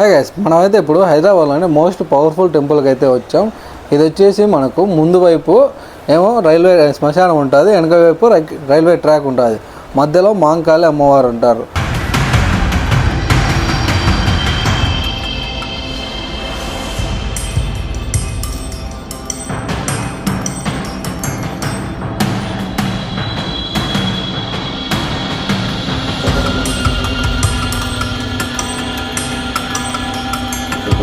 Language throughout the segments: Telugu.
హై గైస్ మనమైతే ఇప్పుడు హైదరాబాద్లోనే మోస్ట్ పవర్ఫుల్ టెంపుల్కి అయితే వచ్చాం. ఇది వచ్చేసి మనకు ముందు వైపు ఏమో రైల్వే శ్మశానం ఉంటుంది వెనక వైపు రై- రైల్వే ట్రాక్ ఉంటుంది. మధ్యలో మాంకాళి అమ్మవారు ఉంటారు. ఈ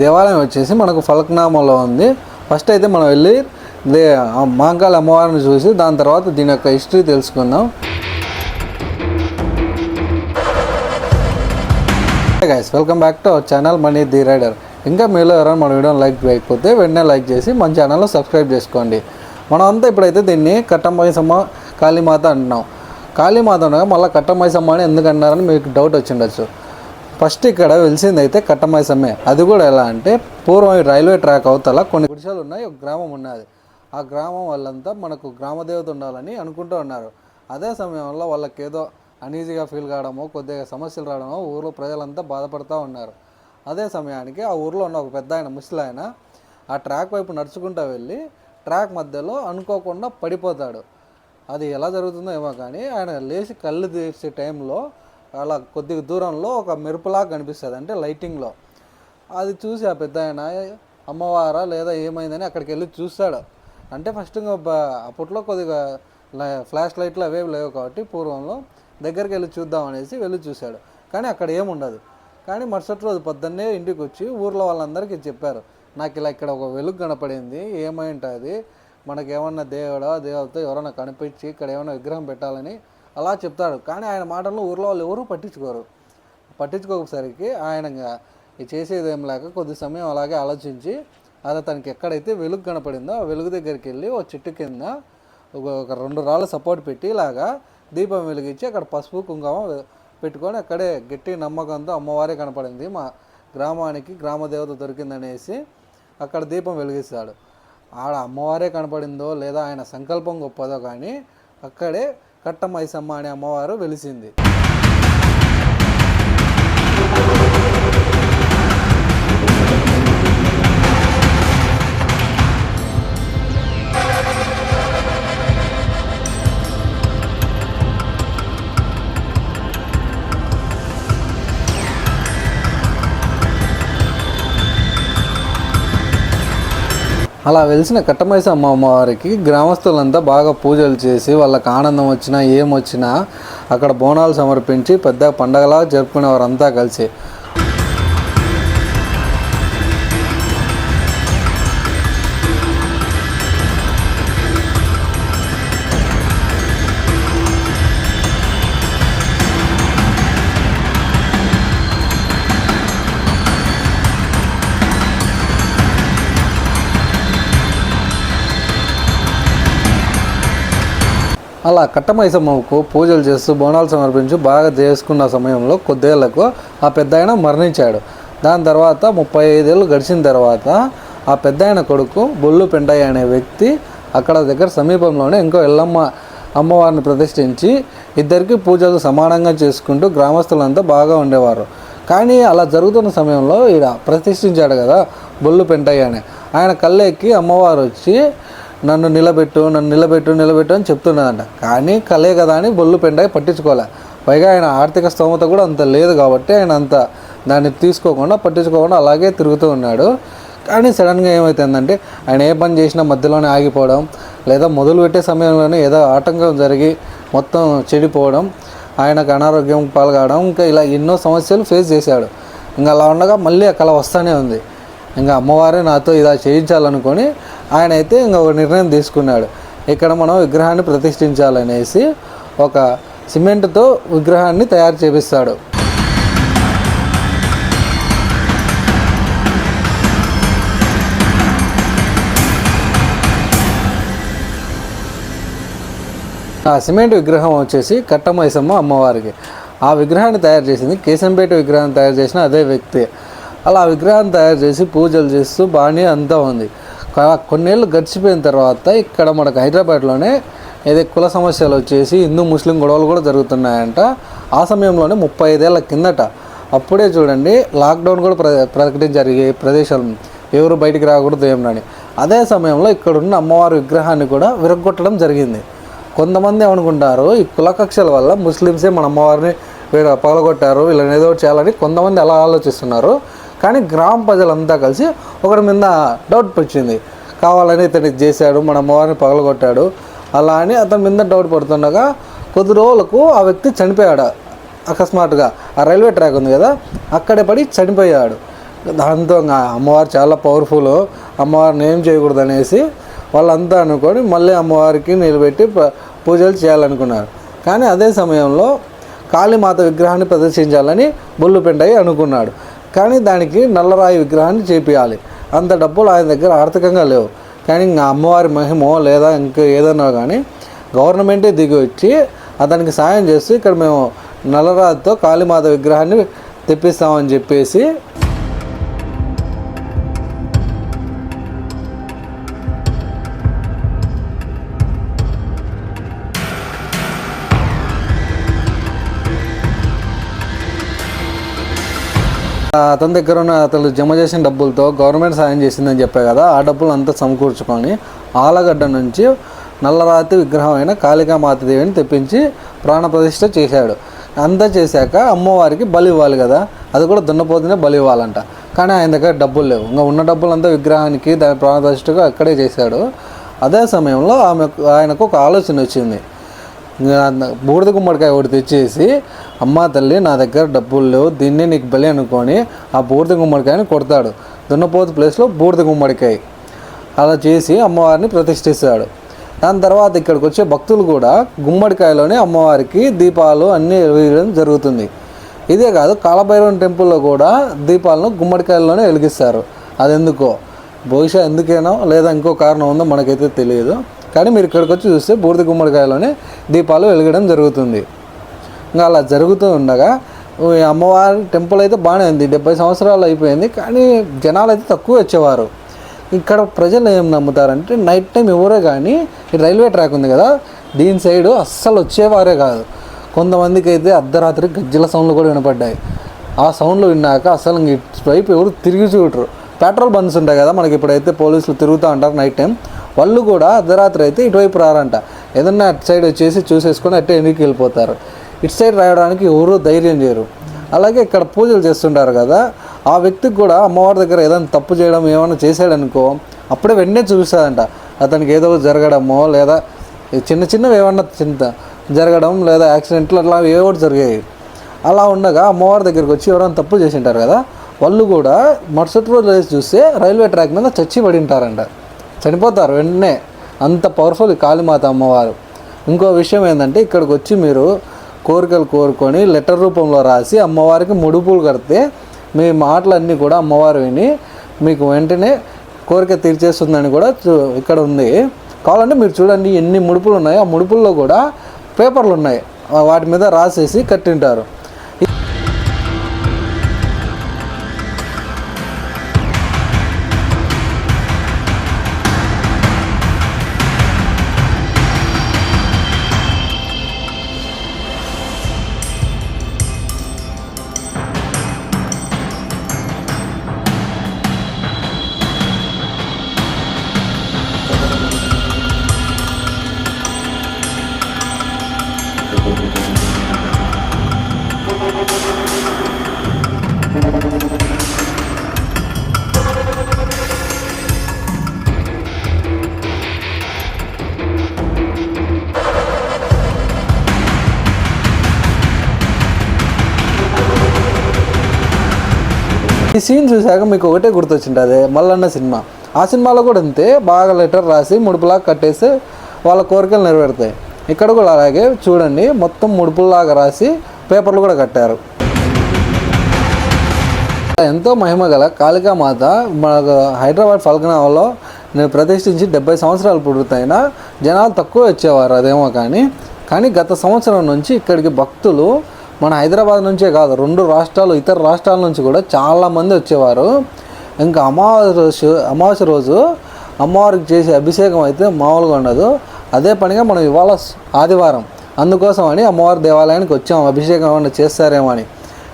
దేవాలయం వచ్చేసి మనకు ఫలక్నామాలో ఉంది. ఫస్ట్ అయితే మనం వెళ్ళి దే ఆ అమ్మవారిని చూసి దాని తర్వాత దీని యొక్క హిస్టరీ తెలుసుకుందాం. Guys welcome back to our channel money the rider ఇంకా మీలో ఎవరైనా మన వీడియోని లైక్ చేయకపోతే వెంటనే లైక్ చేసి మన ఛానల్లో సబ్స్క్రైబ్ చేసుకోండి. మనం అంతా ఇప్పుడైతే దీన్ని కట్టంబైసమ్మ కాళీమాత అంటున్నాం. కాళీమాత అనగా మళ్ళీ కట్టమైసమ్మ అని ఎందుకు అన్నారని మీకు డౌట్ వచ్చిండొచ్చు. ఫస్ట్ ఇక్కడ వెలిసింది అయితే కట్టమైసమ్మే. అది కూడా ఎలా అంటే పూర్వం రైల్వే ట్రాక్ అవతల కొన్ని గుడిసెలు ఉన్నాయి ఒక గ్రామం ఉన్నది. ఆ గ్రామం వాళ్ళంతా మనకు గ్రామదేవత ఉండాలని అనుకుంటూ ఉన్నారు. అదే సమయంలో వాళ్ళకి ఏదో అనీజీగా ఫీల్ కావడమో కొద్దిగా సమస్యలు రావడమో ఊర్లో ప్రజలంతా బాధపడుతూ ఉన్నారు. అదే సమయానికి ఆ ఊర్లో ఉన్న ఒక పెద్ద ఆయన ముసలాయన ఆ ట్రాక్ వైపు నడుచుకుంటూ వెళ్ళి ట్రాక్ మధ్యలో అనుకోకుండా పడిపోతాడు. అది ఎలా జరుగుతుందో ఏమో కానీ ఆయన లేచి కళ్ళు తీసే టైంలో అలా కొద్దిగా దూరంలో ఒక మెరుపులా కనిపిస్తుంది అంటే లైటింగ్లో. అది చూసి ఆ పెద్ద ఆయన అమ్మవారా లేదా ఏమైందని అక్కడికి వెళ్ళి చూస్తాడు. అంటే ఫస్ట్ ఇంకా అప్పట్లో కొద్దిగా ఫ్లాష్ లైట్లు అవేవి లేవు కాబట్టి పూర్వంలో దగ్గరికి వెళ్ళి చూద్దాం అనేసి వెళ్ళి చూశాడు. కానీ అక్కడ ఏముండదు. కానీ మరుసటి రోజు పొద్దున్నే ఇంటికి వచ్చి ఊర్లో వాళ్ళందరికీ చెప్పారు. నాకు ఇలా ఇక్కడ ఒక వెలుగు కనపడింది ఏమై ఉంటుంది మనకి ఏమన్నా దేవుడా దేవత ఎవరైనా కనిపించి ఇక్కడ ఏమైనా విగ్రహం పెట్టాలని అలా చెప్తాడు. కానీ ఆయన మాటలను ఊర్లో వాళ్ళు ఎవరూ పట్టించుకోరు. పట్టించుకోకసరికి ఆయన చేసేది ఏం లేక కొద్ది సమయం అలాగే ఆలోచించి అది తనకి ఎక్కడైతే వెలుగు కనపడిందో ఆ వెలుగు దగ్గరికి వెళ్ళి ఓ చెట్టు కింద ఒక రెండు రాళ్ళు సపోర్ట్ పెట్టి ఇలాగా దీపం వెలిగించి అక్కడ పసుపు కుంకుమ పెట్టుకొని అక్కడే గట్టి నమ్మకంతో అమ్మవారే కనపడింది. మా గ్రామానికి గ్రామ దేవత దొరికిందనేసి అక్కడ దీపం వెలిగిస్తాడు. ఆడ అమ్మవారే కనపడిందో లేదా ఆయన సంకల్పం గొప్పదో కానీ అక్కడే కట్టమైసమ్మ అనే అమ్మవారు వెలిసింది. అలా వెలిసిన కట్టమైసమ్మ అమ్మవారికి గ్రామస్తులంతా బాగా పూజలు చేసి వాళ్ళకి ఆనందం వచ్చినా ఏం వచ్చినా అక్కడ బోనాలు సమర్పించి పెద్ద పండగలా జరుపుకునేవారంతా కలిసి. అలా కట్టమైసమ్మకు పూజలు చేస్తూ బోనాలు సమర్పించి బాగా చేసుకున్న సమయంలో కొద్దేళ్ళకు ఆ పెద్ద ఆయన మరణించాడు. దాని తర్వాత ముప్పై ఐదేళ్ళు గడిచిన తర్వాత ఆ పెద్ద ఆయన కొడుకు బొల్లు పెంటయ్య అనే వ్యక్తి అక్కడ దగ్గర సమీపంలోనే ఇంకో ఎల్లమ్మ అమ్మవారిని ప్రతిష్ఠించి ఇద్దరికి పూజలు సమానంగా చేసుకుంటూ గ్రామస్తులంతా బాగా ఉండేవారు. కానీ అలా జరుగుతున్న సమయంలో ఈడ ప్రతిష్ఠించాడు కదా బొల్లు పెంటయ్య అని. ఆయన కళ్ళెక్కి అమ్మవారు వచ్చి నన్ను నిలబెట్టు నన్ను నిలబెట్టు నిలబెట్టు అని చెప్తున్నదంట కానీ కలే కదా అని బొల్లు పెండాయి పట్టించుకోలే. పైగా ఆయన ఆర్థిక స్తోమత కూడా అంత లేదు కాబట్టి ఆయన అంత దాన్ని తీసుకోకుండా పట్టించుకోకుండా అలాగే తిరుగుతూ ఉన్నాడు. కానీ సడన్గా ఏమవుతుందంటే ఆయన ఏ పని చేసినా మధ్యలోనే ఆగిపోవడం లేదా మొదలు పెట్టే సమయంలోనే ఏదో ఆటంకం జరిగి మొత్తం చెడిపోవడం ఆయనకు అనారోగ్యం పాల్గొనడం ఇంకా ఇలా ఎన్నో సమస్యలు ఫేస్ చేశాడు. ఇంకా అలా ఉండగా మళ్ళీ ఆ కళ వస్తూనే ఉంది. ఇంకా అమ్మవారే నాతో ఇలా చేయించాలనుకొని ఆయన అయితే ఇంకా ఒక నిర్ణయం తీసుకున్నాడు. ఇక్కడ మనం విగ్రహాన్ని ప్రతిష్ఠించాలనేసి ఒక సిమెంట్తో విగ్రహాన్ని తయారు చేపిస్తాడు. ఆ సిమెంట్ విగ్రహం వచ్చేసి కట్టమైసమ్మ అమ్మవారికి. ఆ విగ్రహాన్ని తయారు చేసింది కేశంపేట విగ్రహం తయారు చేసిన అదే వ్యక్తి. అలా ఆ తయారు చేసి పూజలు చేస్తూ బాగానే అంతా ఉంది. కొన్నేళ్ళు గడిచిపోయిన తర్వాత ఇక్కడ మనకు హైదరాబాద్లోనే ఏదో కుల సమస్యలు వచ్చేసి హిందూ ముస్లిం గొడవలు కూడా జరుగుతున్నాయంట. ఆ సమయంలోనే ముప్పై ఐదేళ్ళ కిందట అప్పుడే చూడండి లాక్డౌన్ కూడా ప్ర ప్రకటించారు ఈ ప్రదేశాలు ఎవరు బయటికి రాకూడదు ఏమనని అదే సమయంలో ఇక్కడున్న అమ్మవారి విగ్రహాన్ని కూడా విరగొట్టడం జరిగింది. కొంతమంది ఏమనుకుంటారు ఈ కులకక్షల వల్ల ముస్లిమ్సే మన అమ్మవారిని వీడు పగలగొట్టారు వీళ్ళని ఏదో చేయాలని కొంతమంది అలా ఆలోచిస్తున్నారు. కానీ గ్రామ ప్రజలంతా కలిసి ఒకరి మీద డౌట్ వచ్చింది కావాలని ఇతను చేశాడు మన అమ్మవారిని పగలగొట్టాడు. అలా అని అతని మీద డౌట్ పడుతుండగా కొద్ది రోజులకు ఆ వ్యక్తి చనిపోయాడు అకస్మాత్తుగా. ఆ రైల్వే ట్రాక్ ఉంది కదా అక్కడే పడి చనిపోయాడు. దాంతో అమ్మవారు చాలా పవర్ఫుల్ అమ్మవారిని ఏం చేయకూడదు అనేసి వాళ్ళంతా అనుకొని మళ్ళీ అమ్మవారికి నిలబెట్టి ప- పూజలు చేయాలనుకున్నారు. కానీ అదే సమయంలో కాళీమాత విగ్రహాన్ని ప్రదర్శించాలని బొల్లుపెండయ్య అనుకున్నాడు. కానీ దానికి నల్లరాయి విగ్రహాన్ని చేపియాలి. అంత డబ్బులు ఆయన దగ్గర ఆర్థికంగా లేవు. కానీ ఇంకా అమ్మవారి మహిమో లేదా ఇంకా ఏదన్నా కానీ గవర్నమెంటే దిగి వచ్చి అతనికి సాయం చేస్తూ ఇక్కడ మేము నల్లరాతితో కాళీమాత విగ్రహాన్ని తెప్పిస్తామని చెప్పేసి అతని దగ్గర ఉన్న అతను జమ చేసిన డబ్బులతో గవర్నమెంట్ సాయం చేసిందని చెప్పే కదా ఆ డబ్బులు అంతా సమకూర్చుకొని ఆలగడ్డ నుంచి నల్లరాతి విగ్రహం అయిన కాళికామాత తెప్పించి ప్రాణప్రతిష్ఠ చేశాడు. అంతా చేశాక అమ్మవారికి బలి ఇవ్వాలి కదా అది కూడా దున్నపోతునే బలి ఇవ్వాలంట. కానీ ఆయన దగ్గర డబ్బులు లేవు. ఇంకా ఉన్న డబ్బులంతా విగ్రహానికి దాని ప్రాణప్రతిష్ఠకు అక్కడే చేశాడు. అదే సమయంలో ఆమె ఆయనకు ఒక ఆలోచన వచ్చింది. బూడిద గుమ్మడికాయ ఒకటి తెచ్చేసి అమ్మ తల్లి నా దగ్గర డబ్బులు లేవు దీన్ని నీకు బలి అనుకొని ఆ బూడిద గుమ్మడికాయని కొడతాడు. దున్నపోతు ప్లేస్లో బూడిద గుమ్మడికాయ. అలా చేసి అమ్మవారిని ప్రతిష్ఠిస్తాడు. దాని తర్వాత ఇక్కడికి వచ్చే భక్తులు కూడా గుమ్మడికాయలోనే అమ్మవారికి దీపాలు అన్నీ వెలిగించడం జరుగుతుంది. ఇదే కాదు కాలభైరవన్ టెంపుల్లో కూడా దీపాలను గుమ్మడికాయల్లోనే వెలిగిస్తారు. అది ఎందుకో బహుశా ఎందుకేనో లేదా ఇంకో కారణం ఉందో మనకైతే తెలియదు. కానీ మీరు ఇక్కడికి వచ్చి చూస్తే బూడిద గుమ్మడికాయలోనే దీపాలు వెలగడం జరుగుతుంది. ఇంకా అలా జరుగుతూ ఉండగా ఈ అమ్మవారి టెంపుల్ అయితే బాగానే ఉంది డెబ్బై సంవత్సరాలు అయిపోయింది కానీ జనాలు అయితే తక్కువ వచ్చేవారు. ఇక్కడ ప్రజలు ఏం నమ్ముతారంటే నైట్ టైం ఎవరే కానీ ఈ రైల్వే ట్రాక్ ఉంది కదా దీని సైడు అస్సలు వచ్చేవారే కాదు. కొంతమందికి అయితే అర్ధరాత్రి గజ్జల సౌండ్లు కూడా వినపడ్డాయి. ఆ సౌండ్లు విన్నాక అసలు ఇంక ఇటు వైపు ఎవరు తిరిగి చూడరు. పెట్రోల్ బండ్స్ ఉంటాయి కదా మనకి ఇప్పుడైతే పోలీసులు తిరుగుతూ ఉంటారు నైట్ టైం. వాళ్ళు కూడా అర్ధరాత్రి అయితే ఇటువైపు రారంట. ఏదన్నా అటు సైడ్ వచ్చేసి చూసేసుకొని అట్టే ఎన్నికి వెళ్ళిపోతారు. ఇటు సైడ్ రాయడానికి ఎవరు ధైర్యం చేయరు. అలాగే ఇక్కడ పూజలు చేస్తుంటారు కదా ఆ వ్యక్తికి కూడా అమ్మవారి దగ్గర ఏదైనా తప్పు చేయడం ఏమైనా చేశాడనుకో అప్పుడే వెంటనే చూపిస్తుందంట అతనికి ఏదో జరగడమో లేదా చిన్న చిన్నవి ఏమన్నా చింత జరగడం లేదా యాక్సిడెంట్లు అట్లా ఏవో జరిగాయి. అలా ఉండగా అమ్మవారి దగ్గరికి వచ్చి ఎవరైనా తప్పు చేసి ఉంటారు కదా వాళ్ళు కూడా మరుసటి రోజు చూస్తే రైల్వే ట్రాక్ మీద చచ్చి పడి ఉంటారంట చనిపోతారు వెంటనే. అంత పవర్ఫుల్ కాళీమాత అమ్మవారు. ఇంకో విషయం ఏంటంటే ఇక్కడికి వచ్చి మీరు కోరికలు కోరుకొని లెటర్ రూపంలో రాసి అమ్మవారికి ముడుపులు కడితే మీ మాటలన్నీ కూడా అమ్మవారు విని మీకు వెంటనే కోరిక తీర్చేస్తుందని కూడా చూ- ఇక్కడ ఉంది. కావాలంటే మీరు చూడండి ఎన్ని ముడుపులు ఉన్నాయో ఆ ముడుపుల్లో కూడా పేపర్లు ఉన్నాయి. వాటి మీద రాసేసి కట్టింటారు. ఈ సీన్ చూశాక మీకు ఒకటే గుర్తొచ్చింటుంది మల్లన్న సినిమా. ఆ సినిమాలో కూడా అంతే బాగా లెటర్ రాసి ముడుపులాగా కట్టేసి వాళ్ళ కోరికలు నెరవేరుతాయి. ఇక్కడ కూడా అలాగే చూడండి మొత్తం ముడుపులాగా రాసి పేపర్లు కూడా కట్టారు. ఎంతో మహిమ గల కాళికామాత మనకు హైదరాబాద్ ఫల్కనాలో నేను ప్రతిష్ఠించి డెబ్బై సంవత్సరాలు పుడుతాయినా జనాలు తక్కువ వచ్చేవారు అదేమో కానీ. కానీ గత సంవత్సరం నుంచి ఇక్కడికి భక్తులు మన హైదరాబాద్ నుంచే కాదు రెండు రాష్ట్రాలు ఇతర రాష్ట్రాల నుంచి కూడా చాలామంది వచ్చేవారు. ఇంకా అమావాస్య రోజు అమావాస్య రోజు అమ్మవారికి చేసే అభిషేకం అయితే మామూలుగా ఉండదు. అదే పనిగా మనం ఇవాళ ఆదివారం అందుకోసం అని అమ్మవారి దేవాలయానికి వచ్చాం అభిషేకం ఏమన్నా చేస్తారేమో అని.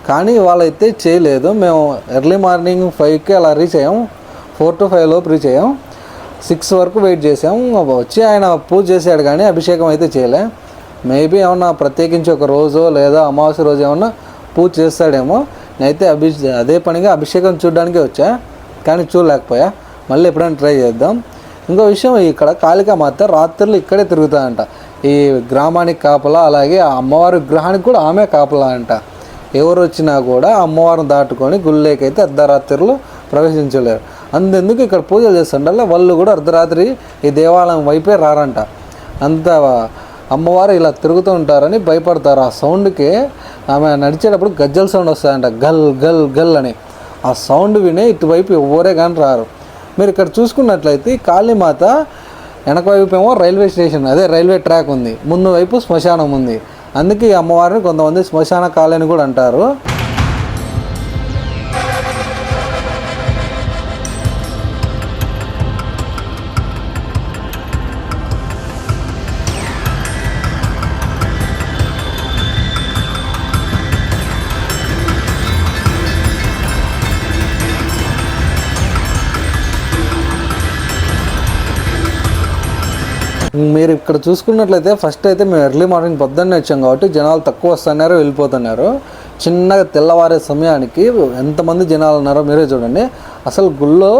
కానీ ఇవాళ అయితే చేయలేదు. మేము ఎర్లీ మార్నింగ్ ఫైవ్కి అలా రీచ్ అయ్యాం. ఫోర్ టు ఫైవ్ లోపు రీచ్ అయ్యాం. సిక్స్ వరకు వెయిట్ చేసాం. వచ్చి ఆయన పూజ చేశాడు కానీ అభిషేకం అయితే చేయలే. మేబీ ఏమన్నా ప్రత్యేకించి ఒక రోజు లేదా అమావాస్య రోజు ఏమన్నా పూజ చేస్తాడేమో. నేనైతే అభి అదే పనిగా అభిషేకం చూడడానికే వచ్చా. కానీ చూడలేకపోయా. మళ్ళీ ఎప్పుడైనా ట్రై చేద్దాం. ఇంకో విషయం ఇక్కడ కాళికామాత రాత్రులు ఇక్కడే తిరుగుతాయంట ఈ గ్రామానికి కాపలా అలాగే ఆ అమ్మవారి విగ్రహానికి కూడా ఆమె కాపలా అంట. ఎవరు వచ్చినా కూడా అమ్మవారిని దాటుకొని గుళ్ళేకైతే అర్ధరాత్రులు ప్రవేశించలేరు. అందుకు ఇక్కడ పూజలు చేస్తుండాలి వాళ్ళు కూడా అర్ధరాత్రి ఈ దేవాలయం వైపే రారంట. అంత అమ్మవారు ఇలా తిరుగుతూ ఉంటారని భయపడతారు. ఆ సౌండ్కి ఆమె నడిచేటప్పుడు గజ్జల సౌండ్ వస్తాయంట. గల్ గల్ గల్ అని. ఆ సౌండ్ వినే ఇటువైపు ఎవరే కానీ రారు. మీరు ఇక్కడ చూసుకున్నట్లయితే ఈ కాళీమాత వెనక వైపు ఏమో రైల్వే స్టేషన్ అదే రైల్వే ట్రాక్ ఉంది. ముందు వైపు శ్మశానం ఉంది. అందుకే ఈ అమ్మవారిని కొంతమంది శ్మశాన కాళీ అని కూడా అంటారు. మీరు ఇక్కడ చూసుకున్నట్లయితే ఫస్ట్ అయితే మేము ఎర్లీ మార్నింగ్ పొద్దున్నే వచ్చాం కాబట్టి జనాలు తక్కువ వస్తున్నారు వెళ్ళిపోతున్నారు. చిన్నగా తెల్లవారే సమయానికి ఎంతమంది జనాలు ఉన్నారో మీరే చూడండి. అసలు గుళ్ళో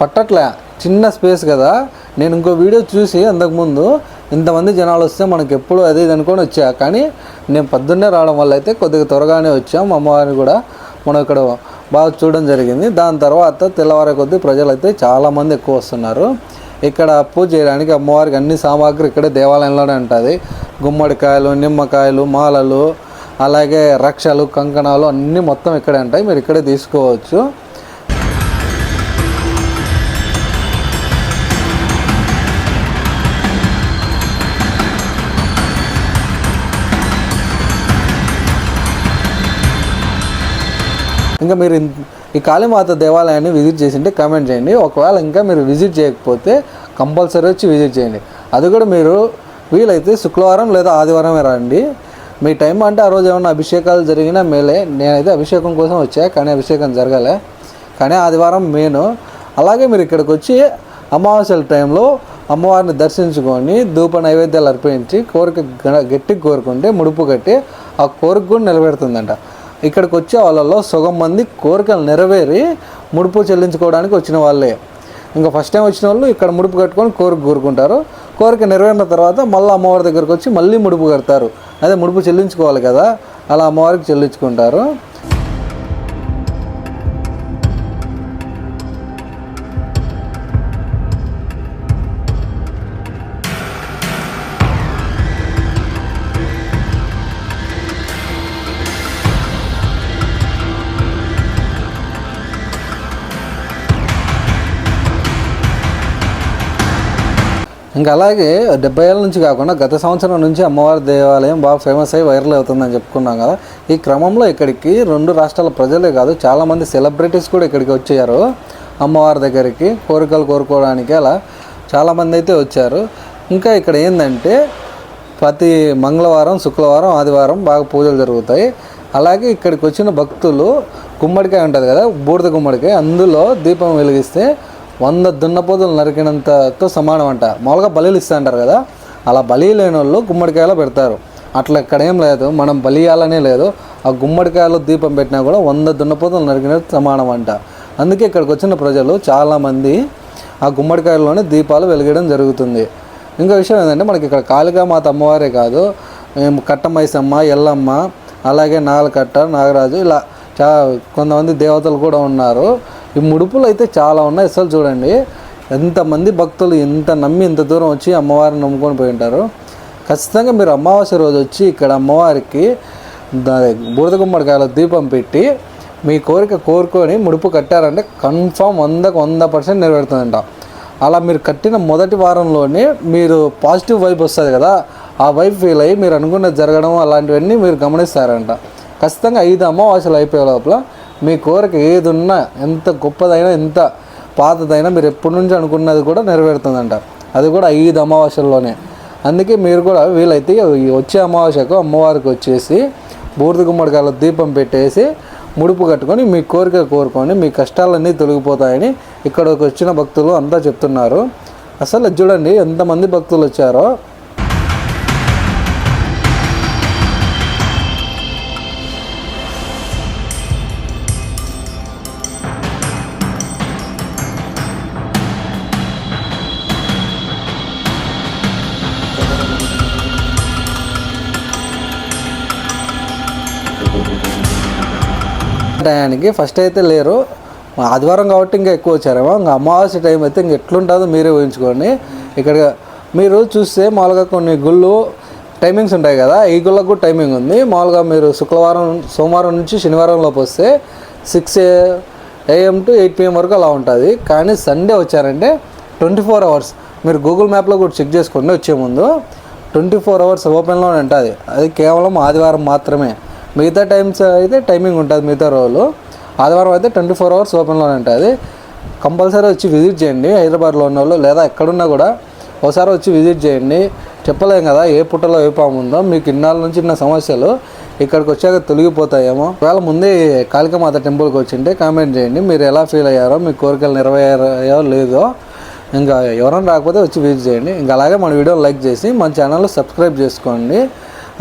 పట్టట్లే చిన్న స్పేస్ కదా. నేను ఇంకో వీడియో చూసి అంతకుముందు ఇంతమంది జనాలు వస్తే మనకి ఎప్పుడు అదే ఇది అనుకొని వచ్చా. కానీ నేను పొద్దున్నే రావడం వల్ల అయితే కొద్దిగా త్వరగానే వచ్చాం. అమ్మవారిని కూడా మనం ఇక్కడ బాగా చూడడం జరిగింది. దాని తర్వాత తెల్లవారే కొద్దీ ప్రజలు అయితే చాలామంది ఎక్కువ వస్తున్నారు. ఇక్కడ పూజ చేయడానికి అమ్మవారికి అన్ని సామాగ్రి ఇక్కడే దేవాలయంలోనే ఉంటుంది. గుమ్మడికాయలు నిమ్మకాయలు మాలలు అలాగే రక్షలు కంకణాలు అన్నీ మొత్తం ఇక్కడే ఉంటాయి. మీరు ఇక్కడే తీసుకోవచ్చు. ఇంకా మీరు ఈ కాళీమాత దేవాలయాన్ని విజిట్ చేసింటే కామెంట్ చేయండి. ఒకవేళ ఇంకా మీరు విజిట్ చేయకపోతే కంపల్సరీ వచ్చి విజిట్ చేయండి. అది కూడా మీరు వీలైతే శుక్రవారం లేదా ఆదివారమే రండి. మీ టైం అంటే ఆ రోజు ఏమైనా అభిషేకాలు జరిగినా మేలే. నేనైతే అభిషేకం కోసం వచ్చా కానీ అభిషేకం జరగలే. కానీ ఆదివారం మెయిన్ అలాగే మీరు ఇక్కడికి వచ్చి అమావాస్యల టైంలో అమ్మవారిని దర్శించుకొని ధూప నైవేద్యాలు అర్పించి కోరిక గ- కోరుకుంటే ముడుపు కట్టి ఆ కోరిక కూడా నిలబెడుతుందంట ఇక్కడికి వచ్చే వాళ్ళలో సగం మంది కోరికలు నెరవేరి ముడుపు చెల్లించుకోవడానికి వచ్చిన వాళ్ళే. ఇంకా ఫస్ట్ టైం వచ్చిన వాళ్ళు ఇక్కడ ముడుపు కట్టుకొని కోరిక కోరుకుంటారు. కోరిక నెరవేరిన తర్వాత మళ్ళీ అమ్మవారి దగ్గరకు వచ్చి మళ్ళీ ముడుపు కడతారు. అదే ముడుపు చెల్లించుకోవాలి కదా అలా అమ్మవారికి చెల్లించుకుంటారు. ఇంకా అలాగే డెబ్బై ఏళ్ళ నుంచి కాకుండా గత సంవత్సరం నుంచి అమ్మవారి దేవాలయం బాగా ఫేమస్ అయ్యి వైరల్ అవుతుందని చెప్పుకున్నాం కదా. ఈ క్రమంలో ఇక్కడికి రెండు రాష్ట్రాల ప్రజలే కాదు చాలామంది సెలబ్రిటీస్ కూడా ఇక్కడికి వచ్చారు అమ్మవారి దగ్గరికి కోరికలు కోరుకోవడానికి అలా చాలామంది అయితే వచ్చారు. ఇంకా ఇక్కడ ఏంటంటే ప్రతి మంగళవారం శుక్రవారం ఆదివారం బాగా పూజలు జరుగుతాయి. అలాగే ఇక్కడికి వచ్చిన భక్తులు గుమ్మడికాయ ఉంటుంది కదా బూడిద గుమ్మడికాయ అందులో దీపం వెలిగిస్తే వంద దున్నపోతులు నరికినంతతో సమానం అంట మామూలుగా బలీలు ఇస్తా అంటారు కదా? అలా బలి లేని వాళ్ళు గుమ్మడికాయలో పెడతారు. అట్లా ఇక్కడ ఏం లేదు మనం బలియాలనే లేదు. ఆ గుమ్మడికాయలో దీపం పెట్టినా కూడా వంద దున్నపోతులు నరికినట్టు సమానం అంట అందుకే ఇక్కడికి వచ్చిన ప్రజలు చాలామంది ఆ గుమ్మడికాయల్లోనే దీపాలు వెలిగడం జరుగుతుంది. ఇంకో విషయం ఏంటంటే మనకి ఇక్కడ కాళికామాత అమ్మవారే కాదు కట్టమైసమ్మ ఎల్లమ్మ అలాగే నాగలకట్ట నాగరాజు ఇలా చా కొంతమంది దేవతలు కూడా ఉన్నారు. ఈ ముడుపులు అయితే చాలా ఉన్నాయి. అసలు చూడండి ఎంతమంది భక్తులు ఎంత నమ్మి ఇంత దూరం వచ్చి అమ్మవారిని నమ్ముకొని పోయి ఉంటారు. ఖచ్చితంగా మీరు అమావాస్య రోజు వచ్చి ఇక్కడ అమ్మవారికి దా- గుమ్మడికాయల దీపం పెట్టి మీ కోరిక కోరుకొని ముడుపు కట్టారంటే కన్ఫామ్ వందకు వంద పర్సెంట్ నెరవేరుతుందంట. అలా మీరు కట్టిన మొదటి వారంలోనే మీరు పాజిటివ్ వైబ్ వస్తుంది కదా ఆ వైబ్ ఫీల్ అయ్యి మీరు అనుకున్నది జరగడం అలాంటివన్నీ మీరు గమనిస్తారంట. ఖచ్చితంగా ఐదు అమావాస్యలు అయిపోయే లోపల మీ కోరిక ఏది ఉన్నా ఎంత గొప్పదైనా ఎంత పాతదైనా మీరు ఎప్పటి నుంచి అనుకున్నది కూడా నెరవేరుతుందంట. అది కూడా ఐదు అమావాస్యల్లోనే. అందుకే మీరు కూడా వీలైతే ఈ వచ్చే అమావాస్యకు అమ్మవారికి వచ్చేసి బూర్ది గుమ్మడికాయల దీపం పెట్టేసి ముడుపు కట్టుకొని మీ కోరిక కోరుకొని మీ కష్టాలన్నీ తొలగిపోతాయని ఇక్కడికి వచ్చిన భక్తులు అంతా చెప్తున్నారు. అసలు చూడండి ఎంతమంది భక్తులు వచ్చారో. టయానికి ఫస్ట్ అయితే లేరు. ఆదివారం కాబట్టి ఇంకా ఎక్కువ వచ్చారేమో. ఇంకా అమావాస్య టైం అయితే ఇంక ఎట్లుంటుందో మీరే ఊహించుకోండి. ఇక్కడ మీరు చూస్తే మామూలుగా కొన్ని గుళ్ళు టైమింగ్స్ ఉంటాయి కదా. ఈ గుళ్ళకు కూడా టైమింగ్ ఉంది. మామూలుగా మీరు శుక్రవారం సోమవారం నుంచి శనివారం లోపు వస్తే six AM to eight PM వరకు అలా ఉంటుంది. కానీ సండే వచ్చారంటే ట్వంటీ ఫోర్ అవర్స్ మీరు గూగుల్ మ్యాప్లో కూడా చెక్ చేసుకోండి వచ్చే ముందు. ట్వంటీ ఫోర్ అవర్స్ ఓపెన్లోనే ఉంటుంది. అది కేవలం ఆదివారం మాత్రమే. మిగతా టైమ్స్ అయితే టైమింగ్ ఉంటుంది మిగతా రోజులు. ఆదివారం అయితే ట్వంటీ ఫోర్ అవర్స్ ఓపెన్లోనే ఉంటుంది. కంపల్సరీ వచ్చి విజిట్ చేయండి. హైదరాబాద్లో ఉన్న వాళ్ళు లేదా ఎక్కడున్నా కూడా ఒకసారి వచ్చి విజిట్ చేయండి. చెప్పలేం కదా ఏ పుట్టలో ఏ పాము ఉందో. మీకు ఇన్నాళ్ళ నుంచి ఉన్న సమస్యలు ఇక్కడికి వచ్చాక తొలగిపోతాయేమో. ఒకవేళ ముందే కాళికమాత టెంపుల్కి వచ్చింటే కామెంట్ చేయండి. మీరు ఎలా ఫీల్ అయ్యారో మీ కోరికలు నెరవేరాయో లేదో ఇంకా ఎవరైనా రాకపోతే వచ్చి విజిట్ చేయండి. ఇంకా అలాగే మన వీడియోని లైక్ చేసి మన ఛానల్లో సబ్స్క్రైబ్ చేసుకోండి.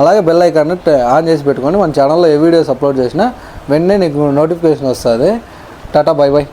అలాగే బెల్ ఐకాన్ ఆన్ చేసి పెట్టుకోండి మన ఛానల్లో ఏ వీడియోస్ అప్లోడ్ చేసినా వెంటనే నీకు నోటిఫికేషన్ వస్తుంది. Tata bye by